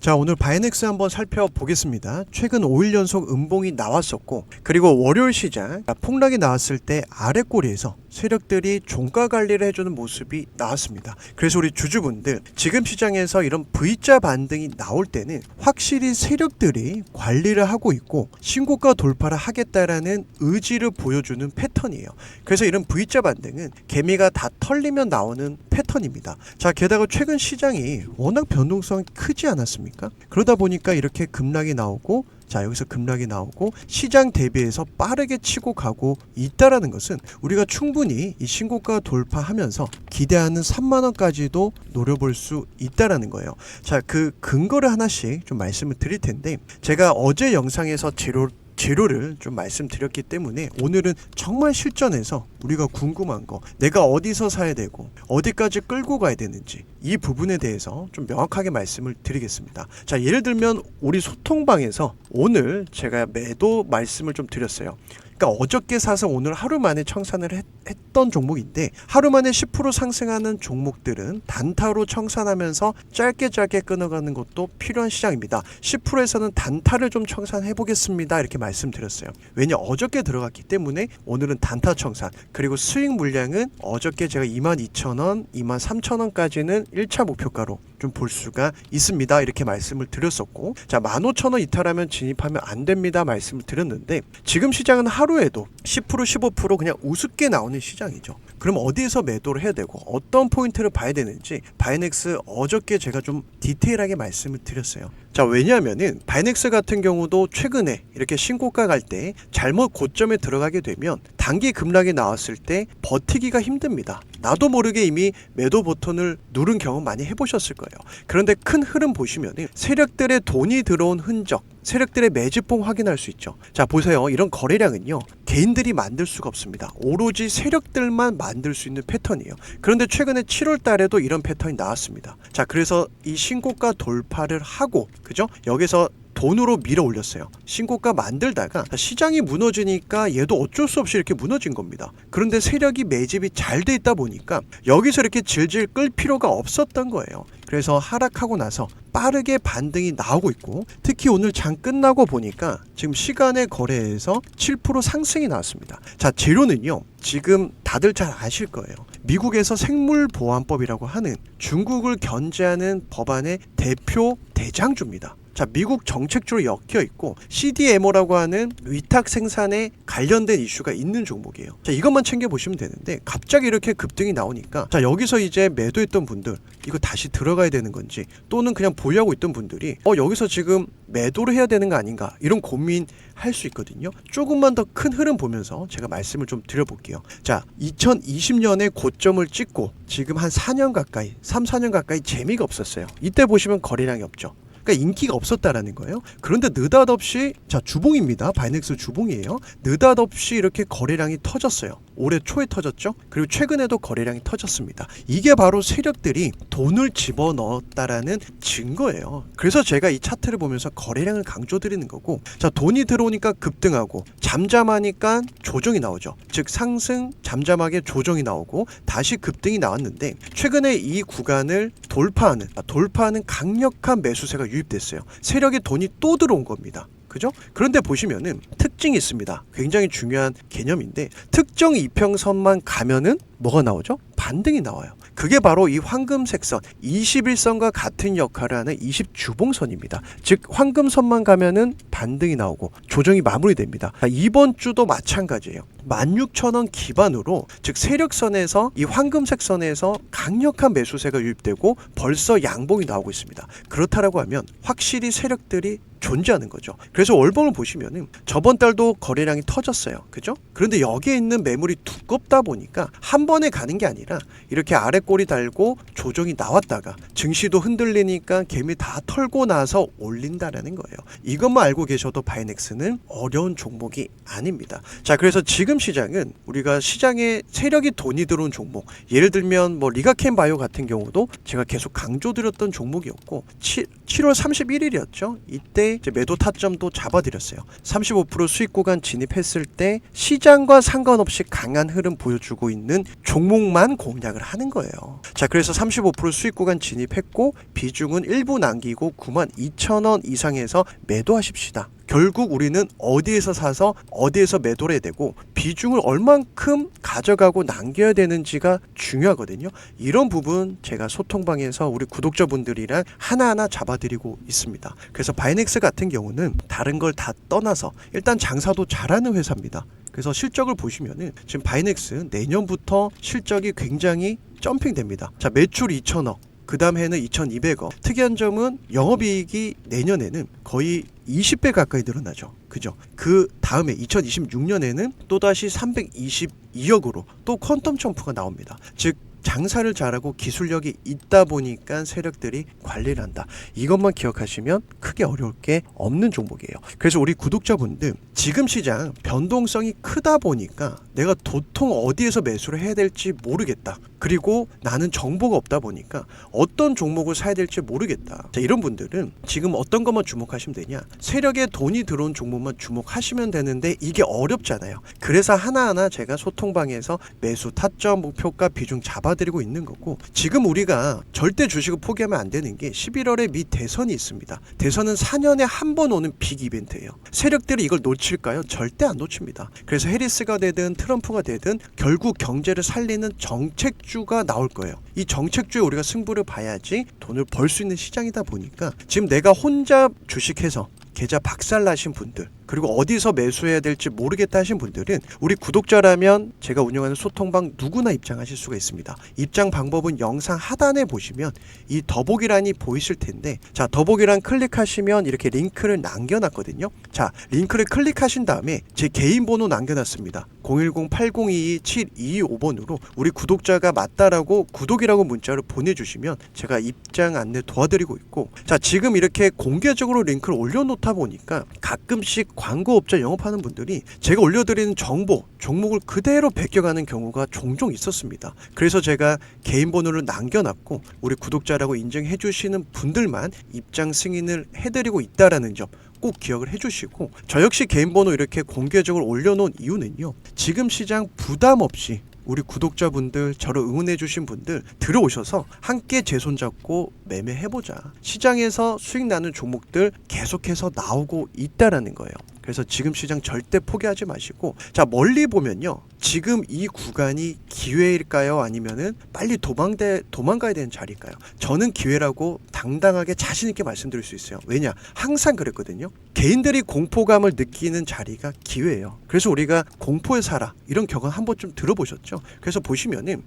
자 오늘 바이넥스 한번 살펴보겠습니다. 최근 5일 연속 음봉이 나왔었고 그리고 월요일 시장 폭락이 나왔을 때 아래 꼬리에서 세력들이 종가 관리를 해주는 모습이 나왔습니다. 그래서 우리 주주분들 지금 시장에서 이런 V자 반등이 나올 때는 확실히 세력들이 관리를 하고 있고 신고가 돌파를 하겠다라는 의지를 보여주는 패턴이에요. 그래서 이런 V자 반등은 개미가 다 털리면 나오는 패턴입니다. 자 게다가 최근 시장이 워낙 변동성이 크지 않았습니까? 그러다 보니까 이렇게 급락이 나오고 자 여기서 급락이 나오고 시장 대비해서 빠르게 치고 가고 있다라는 것은 우리가 충분히 이 신고가 돌파하면서 기대하는 3만 원까지도 노려볼 수 있다라는 거예요. 자 그 근거를 하나씩 좀 말씀을 드릴 텐데 제가 어제 영상에서 재료 재료를 좀 말씀드렸기 때문에 오늘은 정말 실전에서 우리가 궁금한 거 내가 어디서 사야 되고 어디까지 끌고 가야 되는지 이 부분에 대해서 좀 명확하게 말씀을 드리겠습니다. 자 예를 들면 우리 소통방에서 오늘 제가 매도 말씀을 좀 드렸어요. 그러니까 어저께 사서 오늘 하루 만에 청산을 했, 했던 종목인데 하루 만에 10% 상승하는 종목들은 단타로 청산하면서 짧게 짧게 끊어가는 것도 필요한 시장입니다. 10%에서는 단타를 좀 청산해 보겠습니다. 이렇게 말씀드렸어요. 왜냐 어저께 들어갔기 때문에 오늘은 단타 청산 그리고 수익 물량은 어저께 제가 22,000원, 23,000원까지는 1차 목표가로 좀 볼 수가 있습니다. 이렇게 말씀을 드렸었고 자 15,000원 이탈하면 진입하면 안 됩니다. 말씀을 드렸는데 지금 시장은 하루에도 10% 15% 그냥 우습게 나오는 시장이죠. 그럼 어디에서 매도를 해야 되고 어떤 포인트를 봐야 되는지 바이넥스 어저께 제가 좀 디테일하게 말씀을 드렸어요. 자 왜냐하면은 바이넥스 같은 경우도 최근에 이렇게 신고가 갈 때 잘못 고점에 들어가게 되면 단기 급락이 나왔을 때 버티기가 힘듭니다. 나도 모르게 이미 매도 버튼을 누른 경험 많이 해보셨을 거예요. 그런데 큰 흐름 보시면은 세력들의 돈이 들어온 흔적, 세력들의 매집봉 확인할 수 있죠. 자 보세요. 이런 거래량은요 개인들이 만들 수가 없습니다. 오로지 세력들만 만들 수 있는 패턴이에요. 그런데 최근에 7월 달에도 이런 패턴이 나왔습니다. 자 그래서 이 신고가 돌파를 하고 그죠? 여기서 돈으로 밀어 올렸어요. 신고가 만들다가 시장이 무너지니까 얘도 어쩔 수 없이 이렇게 무너진 겁니다. 그런데 세력이 매집이 잘 돼 있다 보니까 여기서 이렇게 질질 끌 필요가 없었던 거예요. 그래서 하락하고 나서 빠르게 반등이 나오고 있고 특히 오늘 장 끝나고 보니까 지금 시간의 거래에서 7% 상승이 나왔습니다. 자, 재료는요. 지금 다들 잘 아실 거예요. 미국에서 생물보안법이라고 하는 중국을 견제하는 법안의 대표 대장주입니다. 자, 미국 정책주로 엮여 있고 CDMO라고 하는 위탁 생산에 관련된 이슈가 있는 종목이에요. 자, 이것만 챙겨 보시면 되는데 갑자기 이렇게 급등이 나오니까 자, 여기서 이제 매도했던 분들 이거 다시 들어가야 되는 건지 또는 그냥 보유하고 있던 분들이 어, 여기서 지금 매도를 해야 되는 거 아닌가 이런 고민 할 수 있거든요. 조금만 더 큰 흐름 보면서 제가 말씀을 좀 드려볼게요. 자, 2020년에 고점을 찍고 지금 한 4년 가까이, 3, 4년 가까이 재미가 없었어요. 이때 보시면 거래량이 없죠. 그러니까 인기가 없었다라는 거예요. 그런데 느닷없이 자 주봉입니다. 바이넥스 주봉이에요. 느닷없이 이렇게 거래량이 터졌어요. 올해 초에 터졌죠. 그리고 최근에도 거래량이 터졌습니다. 이게 바로 세력들이 돈을 집어 넣었다라는 증거예요. 그래서 제가 이 차트를 보면서 거래량을 강조드리는 거고, 자 돈이 들어오니까 급등하고 잠잠하니까 조정이 나오죠. 즉 상승 잠잠하게 조정이 나오고 다시 급등이 나왔는데 최근에 이 구간을 돌파하는 아, 돌파하는 강력한 매수세가 유입됐어요. 세력의 돈이 또 들어온 겁니다. 그죠? 그런데 보시면은 특징이 있습니다. 굉장히 중요한 개념인데 특정 이평선만 가면은 뭐가 나오죠? 반등이 나와요. 그게 바로 이 황금색선 21선과 같은 역할을 하는 20주봉선입니다. 즉 황금선만 가면은 반등이 나오고 조정이 마무리됩니다. 자, 이번 주도 마찬가지예요. 16,000원 기반으로 즉 세력선에서 이 황금색 선에서 강력한 매수세가 유입되고 벌써 양봉이 나오고 있습니다. 그렇다라고 하면 확실히 세력들이 존재하는 거죠. 그래서 월봉을 보시면은 저번 달도 거래량이 터졌어요. 그죠? 그런데 여기에 있는 매물이 두껍다 보니까 한 번에 가는 게 아니라 이렇게 아래 꼬리 달고 조정이 나왔다가 증시도 흔들리니까 개미 다 털고 나서 올린다라는 거예요. 이것만 알고 계셔도 바이넥스는 어려운 종목이 아닙니다. 자, 그래서 지금 시장은 우리가 시장에 세력이 돈이 들어온 종목, 예를 들면 뭐 리가켄 바이오 같은 경우도 제가 계속 강조드렸던 종목이었고 7, 7월 31일이었죠. 이때 매도 타점도 잡아드렸어요. 35% 수익 구간 진입했을 때 시장과 상관없이 강한 흐름 보여주고 있는 종목만 공략을 하는 거예요. 자, 그래서 35% 수익 구간 진입했고 비중은 일부 남기고 9만 2천 원 이상에서 매도하십시다. 결국 우리는 어디에서 사서 어디에서 매도를 해야 되고 비중을 얼만큼 가져가고 남겨야 되는지가 중요하거든요. 이런 부분 제가 소통방에서 우리 구독자분들이랑 하나하나 잡아드리고 있습니다. 그래서 바이넥스 같은 경우는 다른 걸 다 떠나서 일단 장사도 잘하는 회사입니다. 그래서 실적을 보시면은 지금 바이넥스 내년부터 실적이 굉장히 점핑됩니다. 자 매출 2천억. 그 다음 해는 2,200억. 특이한 점은 영업이익이 내년에는 거의 20배 가까이 늘어나죠. 그죠? 그 다음에 2026년에는 또다시 322억으로 또 퀀텀 점프가 나옵니다. 즉 장사를 잘하고 기술력이 있다 보니까 세력들이 관리를 한다. 이것만 기억하시면 크게 어려울 게 없는 종목이에요. 그래서 우리 구독자분들 지금 시장 변동성이 크다 보니까 내가 도통 어디에서 매수를 해야 될지 모르겠다. 그리고 나는 정보가 없다 보니까 어떤 종목을 사야 될지 모르겠다. 자, 이런 분들은 지금 어떤 것만 주목하시면 되냐? 세력에 돈이 들어온 종목만 주목하시면 되는데 이게 어렵잖아요. 그래서 하나하나 제가 소통방에서 매수 타점 목표가 비중 잡아 드리고 있는 거고 지금 우리가 절대 주식을 포기하면 안 되는 게 11월에 미 대선이 있습니다. 대선은 4년에 한 번 오는 빅 이벤트예요. 세력들이 이걸 놓칠까요? 절대 안 놓칩니다. 그래서 해리스가 되든 트럼프가 되든 결국 경제를 살리는 정책주가 나올 거예요. 이 정책주에 우리가 승부를 봐야지 돈을 벌 수 있는 시장이다 보니까 지금 내가 혼자 주식해서 계좌 박살 나신 분들 그리고 어디서 매수해야 될지 모르겠다 하신 분들은 우리 구독자라면 제가 운영하는 소통방 누구나 입장하실 수가 있습니다. 입장 방법은 영상 하단에 보시면 이 더보기란이 보이실 텐데 자 더보기란 클릭하시면 이렇게 링크를 남겨놨거든요. 자 링크를 클릭하신 다음에 제 개인 번호 남겨놨습니다. 010-8022-7225번으로 우리 구독자가 맞다라고 구독이라고 문자를 보내주시면 제가 입장 안내 도와드리고 있고 자 지금 이렇게 공개적으로 링크를 올려놓다 보니까 가끔씩 광고업자 영업하는 분들이 제가 올려드리는 정보 종목을 그대로 베껴가는 경우가 종종 있었습니다. 그래서 제가 개인 번호를 남겨놨고 우리 구독자라고 인정해 주시는 분들만 입장 승인을 해드리고 있다라는 점 꼭 기억을 해주시고 저 역시 개인 번호 이렇게 공개적으로 올려놓은 이유는요 지금 시장 부담 없이 우리 구독자분들 저를 응원해 주신 분들 들어오셔서 함께 제 손잡고 매매해 보자. 시장에서 수익 나는 종목들 계속해서 나오고 있다라는 거예요. 그래서 지금 시장 절대 포기하지 마시고 자 멀리 보면요 지금 이 구간이 기회일까요? 아니면은 빨리 도망대 도망가야 되는 자리일까요? 저는 기회라고 당당하게 자신 있게 말씀드릴 수 있어요. 왜냐? 항상 그랬거든요. 개인들이 공포감을 느끼는 자리가 기회예요. 그래서 우리가 공포에 살아. 이런 경험 한 번쯤 들어보셨죠? 그래서 보시면은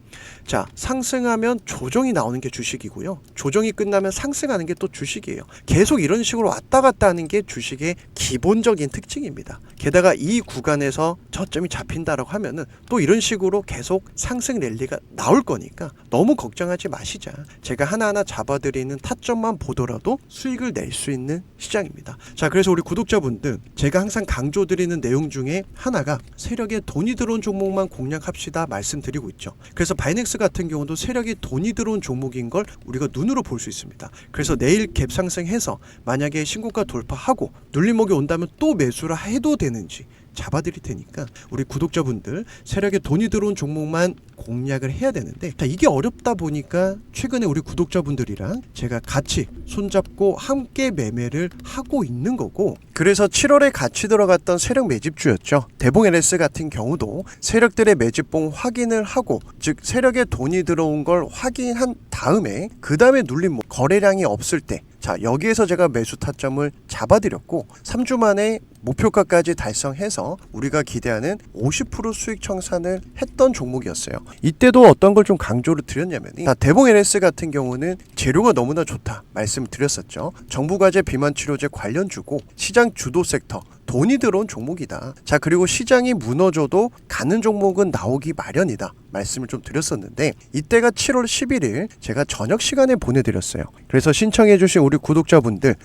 자 상승하면 조정이 나오는 게 주식이고요. 조정이 끝나면 상승하는 게 또 주식이에요. 계속 이런 식으로 왔다 갔다 하는 게 주식의 기본적인 특징입니다. 게다가 이 구간에서 저점이 잡힌다라고 하면은 또 이런 식으로 계속 상승 랠리가 나올 거니까 너무 걱정하지 마시자. 제가 하나하나 잡아드리는 타점만 보더라도 수익을 낼 수 있는 시장입니다. 자, 그래서 우리 구독자분들 제가 항상 강조드리는 내용 중에 하나가 세력에 돈이 들어온 종목만 공략합시다 말씀드리고 있죠. 그래서 바이넥스 같은 경우도 세력에 돈이 들어온 종목인 걸 우리가 눈으로 볼 수 있습니다. 그래서 내일 갭 상승해서 만약에 신고가 돌파하고 눌림목이 온다면 또 매수를 해도 되는지 잡아드릴 테니까 우리 구독자분들 세력에 돈이 들어온 종목만 공략을 해야 되는데 자 이게 어렵다 보니까 최근에 우리 구독자분들이랑 제가 같이 손잡고 함께 매매를 하고 있는 거고 그래서 7월에 같이 들어갔던 세력 매집주였죠. 대봉 LS 같은 경우도 세력들의 매집봉 확인을 하고 즉 세력에 돈이 들어온 걸 확인한 다음에 그 다음에 눌린 거래량이 없을 때 자, 여기에서 제가 매수 타점을 잡아드렸고 3주 만에 목표가까지 달성해서 우리가 기대하는 50% 수익 청산을 했던 종목이었어요. 이때도 어떤 걸 좀 강조를 드렸냐면 자, 대봉 LS 같은 경우는 재료가 너무나 좋다 말씀드렸었죠. 정부과제 비만치료제 관련주고 시장 주도 섹터 돈이 들어온 종목이다. 자, 그리고 시장이 무너져도 가는 종목은 나오기 마련이다. 말씀을 좀 드렸었는데 이때가 7월 11일 제가 저녁 시간에 보내드렸어요. 그래서 신청해주신 우리 구독자분들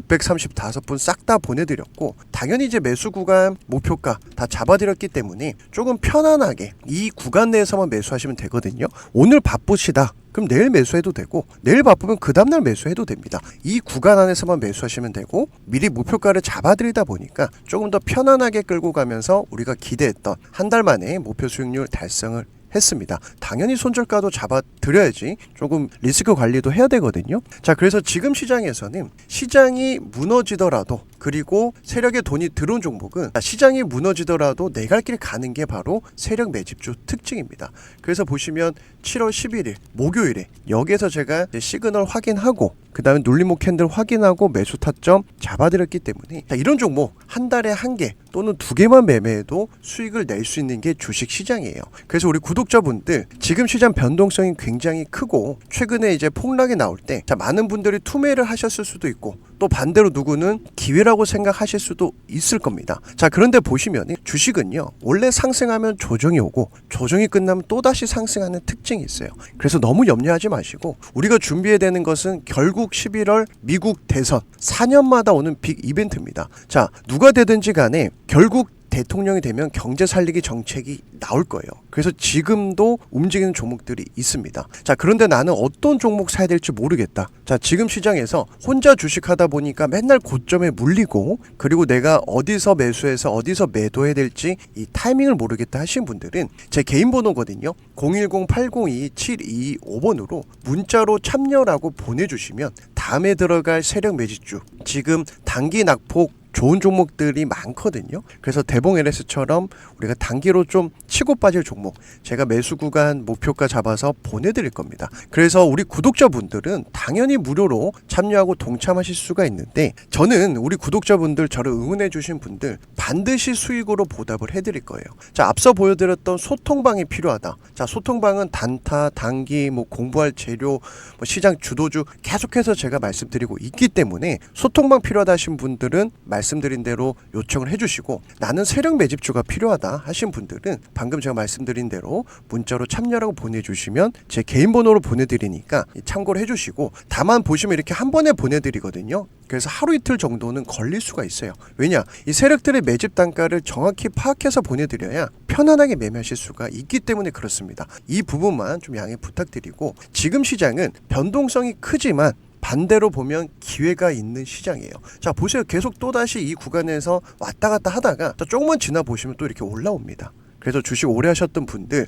635분 싹 다 보내드렸고 당연히 이제 매수 구간 목표가 다 잡아드렸기 때문에 조금 편안하게 이 구간 내에서만 매수하시면 되거든요. 오늘 바쁘시다. 그럼 내일 매수해도 되고 내일 바쁘면 그 다음날 매수해도 됩니다. 이 구간 안에서만 매수하시면 되고 미리 목표가를 잡아드리다 보니까 조금 더 편안하게 끌고 가면서 우리가 기대했던 한 달 만에 목표 수익률 달성을 했습니다. 당연히 손절가도 잡아 드려야지 조금 리스크 관리도 해야 되거든요. 자, 그래서 지금 시장에서는 시장이 무너지더라도 그리고 세력의 돈이 들어온 종목은 시장이 무너지더라도 내 갈 길 가는 게 바로 세력 매집주 특징입니다. 그래서 보시면 7월 11일 목요일에 여기에서 제가 시그널 확인하고 그 다음에 눌림목 캔들 확인하고 매수 타점 잡아드렸기 때문에 자, 이런 종목 한 달에 한 개 또는 두 개만 매매해도 수익을 낼 수 있는 게 주식 시장이에요. 그래서 우리 구독자분들 지금 시장 변동성이 굉장히 크고 최근에 이제 폭락이 나올 때 자, 많은 분들이 투매를 하셨을 수도 있고 또 반대로 누구는 기회라고 생각하실 수도 있을 겁니다. 자, 그런데 보시면 주식은요. 원래 상승하면 조정이 오고 조정이 끝나면 또 다시 상승하는 특징이 있어요. 그래서 너무 염려하지 마시고 우리가 준비해야 되는 것은 결국 11월 미국 대선 4년마다 오는 빅 이벤트입니다. 자, 누가 되든지 간에 결국 대통령이 되면 경제 살리기 정책이 나올 거예요. 그래서 지금도 움직이는 종목들이 있습니다. 자, 그런데 나는 어떤 종목 사야 될지 모르겠다. 자, 지금 시장에서 혼자 주식하다 보니까 맨날 고점에 물리고 그리고 내가 어디서 매수해서 어디서 매도해야 될지 이 타이밍을 모르겠다 하신 분들은 제 개인 번호거든요. 010-802-725번으로 문자로 참여라고 보내주시면 다음에 들어갈 세력 매집주 지금 단기 낙폭 좋은 종목들이 많거든요. 그래서 대봉 LS처럼 우리가 단기로 좀 치고 빠질 종목 제가 매수 구간 목표가 잡아서 보내드릴 겁니다. 그래서 우리 구독자분들은 당연히 무료로 참여하고 동참하실 수가 있는데 저는 우리 구독자분들 저를 응원해 주신 분들 반드시 수익으로 보답을 해드릴 거예요. 자 앞서 보여드렸던 소통방이 필요하다. 자 소통방은 단타, 단기, 뭐 공부할 재료, 뭐 시장 주도주 계속해서 제가 말씀드리고 있기 때문에 소통방 필요하다 하신 분들은 말 씀드린 대로 요청을 해주시고 나는 세력 매집주가 필요하다 하신 분들은 방금 제가 말씀드린 대로 문자로 참여라고 보내주시면 제 개인 번호로 보내드리니까 참고를 해주시고 다만 보시면 이렇게 한 번에 보내드리거든요. 그래서 하루 이틀 정도는 걸릴 수가 있어요. 왜냐 이 세력들의 매집 단가를 정확히 파악해서 보내드려야 편안하게 매매하실 수가 있기 때문에 그렇습니다. 이 부분만 좀 양해 부탁드리고 지금 시장은 변동성이 크지만 반대로 보면 기회가 있는 시장이에요. 자, 보세요. 계속 또다시 이 구간에서 왔다 갔다 하다가 자, 조금만 지나 보시면 또 이렇게 올라옵니다. 그래서 주식 오래 하셨던 분들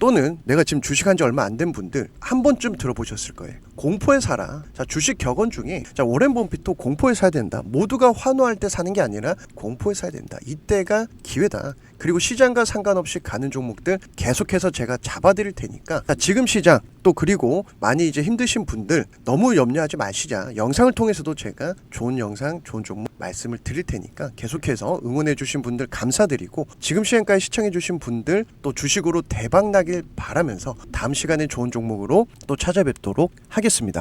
또는 내가 지금 주식한 지 얼마 안 된 분들 한 번쯤 들어보셨을 거예요. 공포에 살아. 자, 주식 격언 중에 자, 오렌 범피도 공포에 사야 된다. 모두가 환호할 때 사는 게 아니라 공포에 사야 된다. 이때가 기회다. 그리고 시장과 상관없이 가는 종목들 계속해서 제가 잡아드릴 테니까 자, 지금 시장 또 그리고 많이 이제 힘드신 분들 너무 염려하지 마시자. 영상을 통해서도 제가 좋은 영상, 좋은 종목 말씀을 드릴 테니까 계속해서 응원해 주신 분들 감사드리고 지금 시간까지 시청해 주신 분들 또 주식으로 대박 나길 바라면서 다음 시간에 좋은 종목으로 또 찾아뵙도록 하겠습니다.